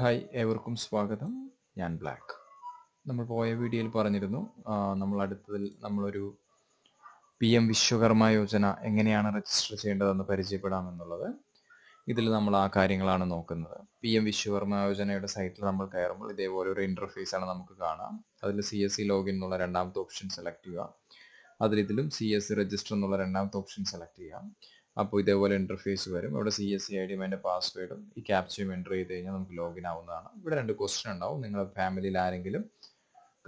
Hi ഏവർക്കും സ്വാഗതം. ഞാൻ ബ്ലാക്ക്. നമ്മൾ പോയ വീഡിയോയിൽ പറഞ്ഞിരുന്നു നമ്മൾ അടുത്തതിൽ നമ്മളൊരു പി എം വിശ്വകർമ്മ യോജന എങ്ങനെയാണ് രജിസ്റ്റർ ചെയ്യേണ്ടതെന്ന് പരിചയപ്പെടാമെന്നുള്ളത് ഇതിൽ നമ്മൾ ആ കാര്യങ്ങളാണ് നോക്കുന്നത്. പി എം വിശ്വകർമ്മ യോജനയുടെ സൈറ്റിൽ നമ്മൾ കയറുമ്പോൾ ഇതേപോലെ ഒരു ഇന്റർഫേസ് ആണ് നമുക്ക് കാണാം. അതിൽ സി എസ് സി ലോഗിൻ എന്നുള്ള രണ്ടാമത്തെ ഓപ്ഷൻ സെലക്ട് ചെയ്യുക. അതിലിതിലും സി എസ് സി രജിസ്റ്റർ എന്നുള്ള രണ്ടാമത്തെ ഓപ്ഷൻ സെലക്ട് ചെയ്യാം അപ്പോൾ ഇതേപോലെ ഇന്റർഫേസ് വരും. ഇവിടെ സി എസ് സി ഐ ഡിയും അതിന്റെ പാസ്വേഡും ഈ ക്യാപ്ചയും എന്റർ ചെയ്ത് കഴിഞ്ഞാൽ നമുക്ക് ലോഗിൻ ആവുന്നതാണ്. ഇവിടെ രണ്ട് ക്വസ്റ്റ്യൻ ഉണ്ടാവും. നിങ്ങളുടെ ഫാമിലിയിൽ ആരെങ്കിലും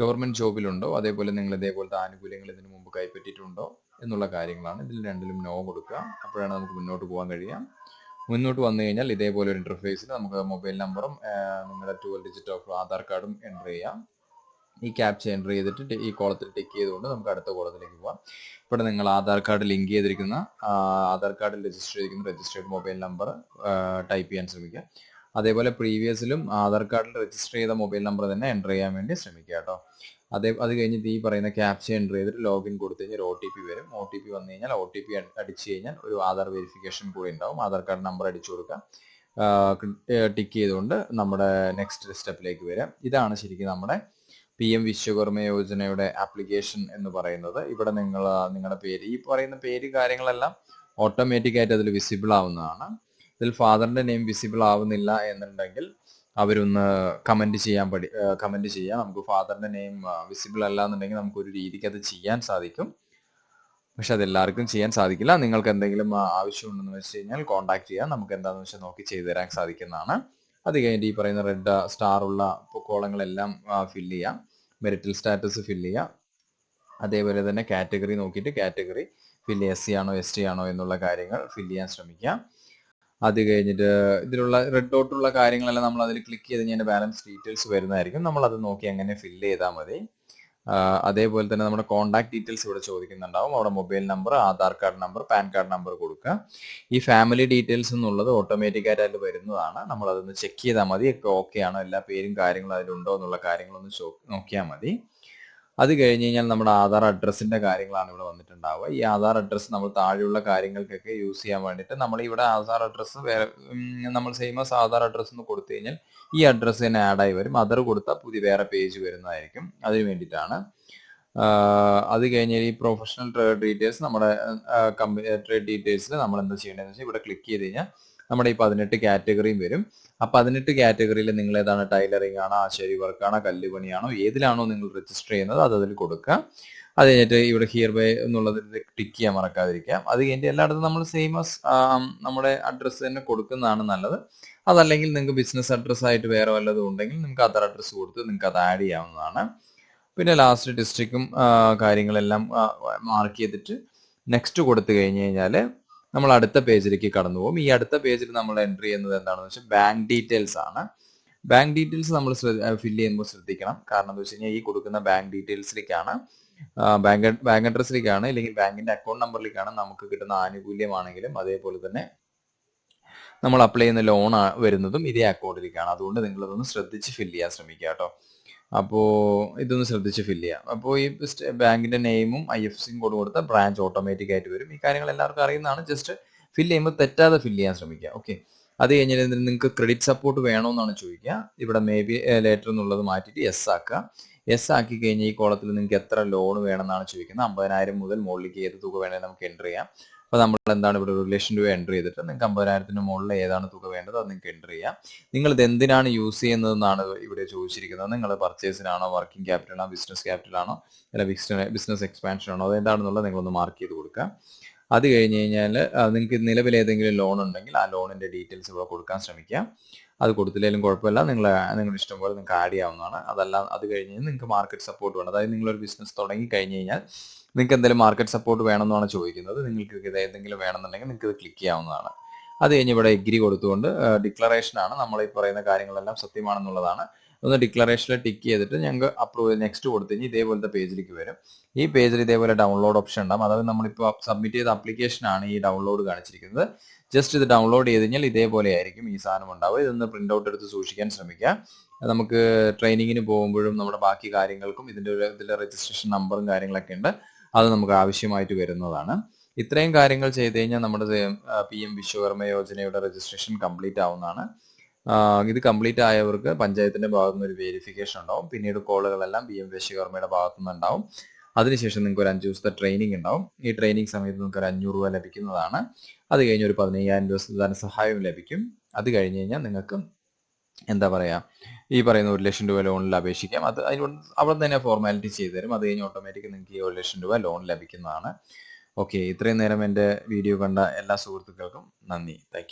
ഗവൺമെന്റ് ജോബിലുണ്ടോ അതേപോലെ നിങ്ങൾ ഇതേപോലത്തെ ആനുകൂല്യങ്ങൾ ഇതിനു മുമ്പ് കൈപ്പറ്റിയിട്ടുണ്ടോ? എന്നുള്ള കാര്യങ്ങളാണ്. ഇതിൽ രണ്ടിലും നോ കൊടുക്കുക. അപ്പോഴാണ് നമുക്ക് മുന്നോട്ട് പോകാൻ കഴിയുക. മുന്നോട്ട് വന്നു കഴിഞ്ഞാൽ ഇതേപോലെ ഒരു ഇന്റർഫേസിൽ നമുക്ക് മൊബൈൽ നമ്പറും നിങ്ങളുടെ ട്വൽവ് ഡിജിറ്റ് ഓഫ് ആധാർ കാർഡും എന്റർ ചെയ്യാം. ഈ ക്യാപ്ച എന്റർ ചെയ്തിട്ട് ഈ കോളത്തിൽ ടിക്ക് ചെയ്തുകൊണ്ട് നമുക്ക് അടുത്ത കോളത്തിലേക്ക് പോവാം. ഇവിടെ നിങ്ങൾ ആധാർ കാർഡ് ലിങ്ക് ചെയ്തിരിക്കുന്ന ആധാർ കാർഡിൽ രജിസ്റ്റർ ചെയ്തിരിക്കുന്ന രജിസ്റ്റേർഡ് മൊബൈൽ നമ്പർ ടൈപ്പ് ചെയ്യാൻ ശ്രമിക്കുക. അതേപോലെ പ്രീവിയസിലും ആധാർ കാർഡിൽ രജിസ്റ്റർ ചെയ്ത മൊബൈൽ നമ്പർ തന്നെ എന്റർ ചെയ്യാൻ വേണ്ടി ശ്രമിക്കുക കേട്ടോ. അതേ അത് കഴിഞ്ഞിട്ട് ഈ പറയുന്ന ക്യാപ്ച എന്റർ ചെയ്തിട്ട് ലോഗിൻ കൊടുത്തു കഴിഞ്ഞാൽ ഒ ടി പി വരും. ഒ ടി പി വന്നു കഴിഞ്ഞാൽ ഒ ടി പി അടിച്ചു കഴിഞ്ഞാൽ ഒരു ആധാർ വെരിഫിക്കേഷൻ കൂടി ഉണ്ടാവും. ആധാർ കാർഡ് നമ്പർ അടിച്ചു കൊടുക്കുക. ടിക്ക് ചെയ്തുകൊണ്ട് നമ്മുടെ നെക്സ്റ്റ് സ്റ്റെപ്പിലേക്ക് വരാം. ഇതാണ് ശരിക്കും നമ്മുടെ പി എം വിശ്വകർമ്മ യോജനയുടെ ആപ്ലിക്കേഷൻ എന്ന് പറയുന്നത്. ഇവിടെ നിങ്ങൾ നിങ്ങളുടെ പേര് ഈ പറയുന്ന പേര് കാര്യങ്ങളെല്ലാം ഓട്ടോമാറ്റിക് ആയിട്ട് അതിൽ വിസിബിൾ ആവുന്നതാണ്. ഇതിൽ ഫാദറിന്റെ നെയിം വിസിബിൾ ആവുന്നില്ല എന്നുണ്ടെങ്കിൽ അവരൊന്ന് കമന്റ് ചെയ്യാൻ പഠി കമന്റ് ചെയ്യാം. നമുക്ക് ഫാദറിന്റെ നെയിം വിസിബിൾ അല്ല എന്നുണ്ടെങ്കിൽ നമുക്ക് ഒരു രീതിക്ക് അത് ചെയ്യാൻ സാധിക്കും. പക്ഷെ അതെല്ലാവർക്കും ചെയ്യാൻ സാധിക്കില്ല. നിങ്ങൾക്ക് എന്തെങ്കിലും ആവശ്യമുണ്ടെന്ന് വെച്ച് കഴിഞ്ഞാൽ കോൺടാക്ട് ചെയ്യാം. നമുക്ക് എന്താണെന്ന് വെച്ചാൽ നോക്കി ചെയ്തു തരാൻ സാധിക്കുന്നതാണ്. അത് കഴിഞ്ഞിട്ട് ഈ പറയുന്ന റെഡ് സ്റ്റാർ ഉള്ള കോളങ്ങളെല്ലാം ഫില്ല് ചെയ്യാം. മെറിറ്റൽ സ്റ്റാറ്റസ് ഫില്ല് ചെയ്യുക അതേപോലെ തന്നെ കാറ്റഗറി നോക്കിയിട്ട് കാറ്റഗറി ഫില്ല് എസ് സി ആണോ എസ് ടി ആണോ എന്നുള്ള കാര്യങ്ങൾ ഫില്ല് ചെയ്യാൻ ശ്രമിക്കുക അത് കഴിഞ്ഞിട്ട് ഇതിലുള്ള റെഡ് ഡോട്ടുള്ള കാര്യങ്ങളെല്ലാം നമ്മൾ അതിൽ ക്ലിക്ക് ചെയ്ത് കഴിഞ്ഞാൽ ബാലൻസ് ഡീറ്റെയിൽസ് വരുന്നതായിരിക്കും. നമ്മൾ അത് നോക്കി അങ്ങനെ ഫില്ല് ചെയ്താൽ മതി. അതേപോലെ തന്നെ നമ്മുടെ കോൺടാക്ട് ഡീറ്റെയിൽസ് ഇവിടെ ചോദിക്കുന്നുണ്ടാവും. അവിടെ mobile number Aadhaar card number PAN card number കൊടുക്കുക. ഈ ഫാമിലി ഡീറ്റെയിൽസ് എന്നുള്ളത് ഓട്ടോമാറ്റിക് ആയിട്ട് അതിൽ വരുന്നതാണ്. നമ്മൾ അതൊന്ന് ചെക്ക് ചെയ്താൽ മതി. ഓക്കെ ആണോ? എല്ലാ പേരും കാര്യങ്ങളും അതിലുണ്ടോ? എന്നുള്ള കാര്യങ്ങളൊന്ന് നോക്കിയാൽ മതി. അത് കഴിഞ്ഞ് കഴിഞ്ഞാൽ നമ്മുടെ ആധാർ അഡ്രസ്സിന്റെ കാര്യങ്ങളാണ് ഇവിടെ വന്നിട്ടുണ്ടാവുക. ഈ ആധാർ അഡ്രസ്സ് നമ്മൾ താഴെയുള്ള കാര്യങ്ങൾക്കൊക്കെ യൂസ് ചെയ്യാൻ വേണ്ടിയിട്ട് നമ്മൾ ഇവിടെ ആധാർ അഡ്രസ്സ് വേറെ നമ്മൾ സെയിമസ് ആധാർ അഡ്രസ്സ് എന്ന് കൊടുത്തു കഴിഞ്ഞാൽ ഈ അഡ്രസ്സ് തന്നെ ആഡായി വരും. അതർ കൊടുത്താൽ പുതിയ വേറെ പേജ് വരുന്നതായിരിക്കും. അതിന് വേണ്ടിയിട്ടാണ്. അത് കഴിഞ്ഞാൽ ഈ പ്രൊഫഷണൽ ട്രേഡ് ഡീറ്റെയിൽസ് നമ്മുടെ കമ്പനി ട്രേഡ് ഡീറ്റെയിൽസിൽ നമ്മൾ എന്താ ചെയ്യേണ്ടതെന്ന് വെച്ചാൽ ഇവിടെ ക്ലിക്ക് ചെയ്ത് കഴിഞ്ഞാൽ നമ്മുടെ ഈ പതിനെട്ട് കാറ്റഗറിയും വരും. ആ പതിനെട്ട് കാറ്റഗറിയിൽ നിങ്ങൾ ഏതാണ് ടൈലറിംഗ് ആണോ ആശാരി വർക്കാണോ കല്ലുപണിയാണോ ഏതിലാണോ നിങ്ങൾ രജിസ്റ്റർ ചെയ്യുന്നത് അത് അതിൽ കൊടുക്കുക. അത് കഴിഞ്ഞിട്ട് ഇവിടെ ഹിയർ ബൈ എന്നുള്ളത് ടിക്ക് ചെയ്യാൻ മറക്കാതിരിക്കാം അത് കഴിഞ്ഞിട്ട് എല്ലായിടത്തും നമ്മൾ സെയിമസ് നമ്മുടെ അഡ്രസ്സ് തന്നെ കൊടുക്കുന്നതാണ് നല്ലത്. അതല്ലെങ്കിൽ നിങ്ങൾക്ക് ബിസിനസ് അഡ്രസ്സ് ആയിട്ട് വേറെ വല്ലതും ഉണ്ടെങ്കിൽ നിങ്ങൾക്ക് അതർ അഡ്രസ്സ് കൊടുത്ത് നിങ്ങൾക്ക് അത് ആഡ് ചെയ്യാവുന്നതാണ്. പിന്നെ ലാസ്റ്റ് ഡിസ്ട്രിക്റ്റും കാര്യങ്ങളെല്ലാം മാർക്ക് ചെയ്തിട്ട് നെക്സ്റ്റ് കൊടുത്തു കഴിഞ്ഞ് കഴിഞ്ഞാൽ നമ്മൾ അടുത്ത പേജിലേക്ക് കടന്നു പോകും. ഈ അടുത്ത പേജിൽ നമ്മൾ എൻട്രി ചെയ്യുന്നത് എന്താണെന്ന് വെച്ചാൽ ബാങ്ക് ഡീറ്റെയിൽസ് ആണ്. ബാങ്ക് ഡീറ്റെയിൽസ് നമ്മൾ ഫില്ല് ചെയ്യുമ്പോൾ ശ്രദ്ധിക്കണം. കാരണം എന്താ വെച്ച് ഈ കൊടുക്കുന്ന ബാങ്ക് ഡീറ്റെയിൽസിലേക്കാണ് ബാങ്ക് ബാങ്ക് അഡ്രസ്സിലേക്കാണ് അല്ലെങ്കിൽ ബാങ്കിന്റെ അക്കൗണ്ട് നമ്പറിലേക്കാണ് നമുക്ക് കിട്ടുന്ന ആനുകൂല്യമാണെങ്കിലും അതേപോലെ തന്നെ നമ്മൾ അപ്ലൈ ചെയ്യുന്ന ലോൺ വരുന്നതും ഇതേ അക്കൗണ്ടിലേക്കാണ് അതുകൊണ്ട് നിങ്ങൾ ഇതൊന്ന് ശ്രദ്ധിച്ച് ഫില്ല് ചെയ്യാൻ ശ്രമിക്കുക കേട്ടോ. അപ്പോൾ ഇതൊന്ന് ശ്രദ്ധിച്ച് ഫില്ല് ചെയ്യാം. അപ്പോൾ ഈ ബാങ്കിന്റെ നെയിമും ഐ എഫ് സിയും കോഡ് കൊടുത്ത ബ്രാഞ്ച് ഓട്ടോമാറ്റിക് ആയിട്ട് വരും. ഈ കാര്യങ്ങൾ എല്ലാവർക്കും അറിയുന്നതാണ്. ജസ്റ്റ് ഫില്ല് ചെയ്യുമ്പോൾ തെറ്റാതെ ഫില്ല് ചെയ്യാൻ ശ്രമിക്കുക. ഓക്കെ അത് കഴിഞ്ഞാൽ നിങ്ങൾക്ക് ക്രെഡിറ്റ് സപ്പോർട്ട് വേണമെന്നാണ് ചോദിക്കുക. ഇവിടെ മേ ബി ലേറ്റർ എന്നുള്ളത് മാറ്റിയിട്ട് എസ് ആക്കുക. എസ് ആക്കി കഴിഞ്ഞാൽ ഈ കോളത്തിൽ നിങ്ങൾക്ക് എത്ര ലോൺ വേണമെന്നാണ് ചോദിക്കുന്നത്. അമ്പതിനായിരം മുതൽ മുകളിലേക്ക് ഏത് തുക വേണമെങ്കിൽ നമുക്ക് എന്റർ ചെയ്യാം. അപ്പോൾ നമ്മൾ എന്താണ് ഇവിടെ റിലേഷൻ ടു എന്റർ ചെയ്തിട്ട് നിങ്ങൾക്ക് അമ്പതിനായിരത്തിന് മുകളിൽ ഏതാണ് തുക വേണ്ടത് അത് നിങ്ങൾക്ക് എന്റർ ചെയ്യാം. നിങ്ങൾ ഇത് എന്തിനാണ് യൂസ് ചെയ്യുന്നതെന്നാണ് ഇവിടെ ചോദിച്ചിരിക്കുന്നത്. നിങ്ങൾ പർച്ചേസിനാണോ വർക്കിംഗ് ക്യാപിറ്റലാണോ ബിസിനസ് ക്യാപിറ്റലാണോ അല്ല ബിസിനസ് എക്സ്പാൻഷൻ ആണോ അത് എന്താണെന്നുള്ളത് നിങ്ങളൊന്ന് മാർക്ക് ചെയ്ത് കൊടുക്കുക. അത് കഴിഞ്ഞ് കഴിഞ്ഞാൽ നിങ്ങൾക്ക് നിലവിൽ ഏതെങ്കിലും ലോൺ ഉണ്ടെങ്കിൽ ആ ലോണിന്റെ ഡീറ്റെയിൽസ് ഇവിടെ കൊടുക്കാൻ ശ്രമിക്കുക അത് കൊടുത്തില്ലെങ്കിലും കുഴപ്പമില്ല. നിങ്ങൾ നിങ്ങളുടെ ഇഷ്ടം പോലെ നിങ്ങൾക്ക് ആഡ് ചെയ്യാവുന്നതാണ്. അതല്ല അത് കഴിഞ്ഞ് നിങ്ങൾക്ക് മാർക്കറ്റ് സപ്പോർട്ട് വേണം. അതായത് നിങ്ങളൊരു ബിസിനസ് തുടങ്ങി കഴിഞ്ഞ് കഴിഞ്ഞാൽ നിങ്ങൾക്ക് എന്തെങ്കിലും മാർക്കറ്റ് സപ്പോർട്ട് വേണമെന്നാണ് ചോദിക്കുന്നത്. നിങ്ങൾക്ക് ഇത് എന്തെങ്കിലും വേണമെന്നുണ്ടെങ്കിൽ നിങ്ങൾക്ക് ഇത് ക്ലിക്ക് ചെയ്യാവുന്നതാണ്. അത് കഴിഞ്ഞ് ഇവിടെ എഗ്രി കൊടുത്തുകൊണ്ട് ഡിക്ലറേഷനാണ് നമ്മൾ ഈ പറയുന്ന കാര്യങ്ങളെല്ലാം സത്യമാണെന്നുള്ളതാണ്. ഒന്ന് ഡിക്ലറേഷനിൽ ടിക്ക് ചെയ്തിട്ട് ഞങ്ങൾക്ക് അപ്രൂവ് നെക്സ്റ്റ് കൊടുത്തു കഴിഞ്ഞാൽ ഇതേപോലത്തെ പേജിലേക്ക് വരും. ഈ പേജിൽ ഇതേപോലെ ഡൗൺലോഡ് ഓപ്ഷൻ ഉണ്ടാകും അതായത് നമ്മളിപ്പോൾ സബ്മിറ്റ് ചെയ്ത അപ്ലിക്കേഷൻ ആണ് ഈ ഡൗൺലോഡ് കാണിച്ചിരിക്കുന്നത്. ജസ്റ്റ് ഇത് ഡൗൺലോഡ് ചെയ്ത് കഴിഞ്ഞാൽ ഇതേപോലെ ആയിരിക്കും ഈ സാധനം ഉണ്ടാവുക. ഇതൊന്ന് പ്രിന്റ് ഔട്ട് എടുത്ത് സൂക്ഷിക്കാൻ ശ്രമിക്കുക. നമുക്ക് ട്രെയിനിങ്ങിന് പോകുമ്പോഴും നമ്മുടെ ബാക്കി കാര്യങ്ങൾക്കും ഇതിന്റെ ഒരു ഇതിന്റെ രജിസ്ട്രേഷൻ നമ്പറും കാര്യങ്ങളൊക്കെ ഉണ്ട്. അത് നമുക്ക് ആവശ്യമായിട്ട് വരുന്നതാണ്. ഇത്രയും കാര്യങ്ങൾ ചെയ്ത് കഴിഞ്ഞാൽ നമ്മുടെ പി എം വിശ്വകർമ്മ യോജനയുടെ രജിസ്ട്രേഷൻ കംപ്ലീറ്റ് ആവുന്നതാണ്. ഇത് കംപ്ലീറ്റ് ആയവർക്ക് പഞ്ചായത്തിന്റെ ഭാഗത്തു നിന്ന് ഒരു വെരിഫിക്കേഷൻ ഉണ്ടാവും. പിന്നീട് കോളുകളെല്ലാം പി എം വിശ്വകർമ്മയുടെ ഭാഗത്തു നിന്നുണ്ടാവും അതിനുശേഷം നിങ്ങൾക്ക് ഒരു അഞ്ച് ദിവസത്തെ ട്രെയിനിങ് ഉണ്ടാവും. ഈ ട്രെയിനിങ് സമയത്ത് നിങ്ങൾക്ക് ഒരു അഞ്ഞൂറ് രൂപ ലഭിക്കുന്നതാണ്. അത് കഴിഞ്ഞ് ഒരു പതിനയ്യായിരം രൂപ ധനസഹായവും ലഭിക്കും. അത് കഴിഞ്ഞ് കഴിഞ്ഞാൽ നിങ്ങൾക്ക് എന്താ പറയാ ഈ പറയുന്ന ഒരു ലക്ഷം രൂപ ലോണിൽ അപേക്ഷിക്കാം. അത് അതിനോട് അവിടെ തന്നെ ഫോർമാലിറ്റി ചെയ്തു തരും. അത് കഴിഞ്ഞ് ഓട്ടോമാറ്റിക് നിങ്ങൾക്ക് ഈ ഒരു ലക്ഷം രൂപ ലോൺ ലഭിക്കുന്നതാണ്. ഓക്കെ ഇത്രയും നേരം എന്റെ വീഡിയോ കണ്ട എല്ലാ സുഹൃത്തുക്കൾക്കും നന്ദി. താങ്ക്